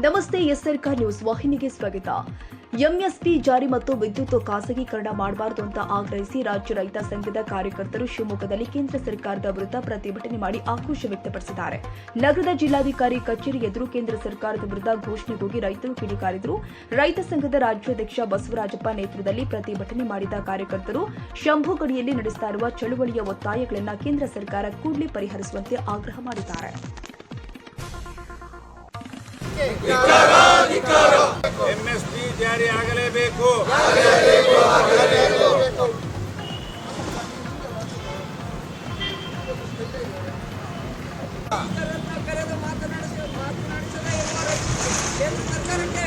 ನಮಸ್ತೆ ಎಸ್ಆರ್ಕ ನ್ಯೂಸ್. ವಾಹಿನಿಗೆ ಸ್ವಾಗತ. ಎಂಎಸ್ಪಿ ಜಾರಿ ಮತ್ತು ವಿದ್ಯುತ್ ಖಾಸಗೀಕರಣ ಮಾಡಬಾರದು ಅಂತ ಆಗ್ರಹಿಸಿ ರಾಜ್ಯ ರೈತ ಸಂಘದ ಕಾರ್ಯಕರ್ತರು ಶಿವಮೊಗ್ಗದಲ್ಲಿ ಕೇಂದ್ರ ಸರ್ಕಾರದ ವಿರುದ್ಧ ಪ್ರತಿಭಟನೆ ಮಾಡಿ ಆಕ್ರೋಶ ವ್ಯಕ್ತಪಡಿಸಿದ್ದಾರೆ. ನಗರದ ಜಿಲ್ಲಾಧಿಕಾರಿ ಕಚೇರಿ ಎದುರು ಕೇಂದ್ರ ಸರ್ಕಾರದ ವಿರುದ್ಧ ಘೋಷಣೆಗೋಗಿ ರೈತರು ಕಿಡಿಕಾರಿದರು. ರೈತ ಸಂಘದ ರಾಜ್ಯಾಧ್ಯಕ್ಷ ಬಸವರಾಜಪ್ಪ ನೇತೃತ್ವದಲ್ಲಿ ಪ್ರತಿಭಟನೆ ಮಾಡಿದ ಕಾರ್ಯಕರ್ತರು ಶಂಭು ಗಡಿಯಲ್ಲಿ ನಡೆಸ್ತಾ ಇರುವ ಚಳುವಳಿಯ ಒತ್ತಾಯಗಳನ್ನು ಕೇಂದ್ರ ಸರ್ಕಾರ ಕೂಡಲೇ ಪರಿಹರಿಸುವಂತೆ ಆಗ್ರಹ ಮಾಡಿದ್ದಾರೆ. ಎಂಎಸ್ಪಿ ಜಾರಿ ಆಗಲೇಬೇಕು ಮಾತನಾಡಿಸದ ಎಲ್ಲ ಸರ್ಕಾರಕ್ಕೆ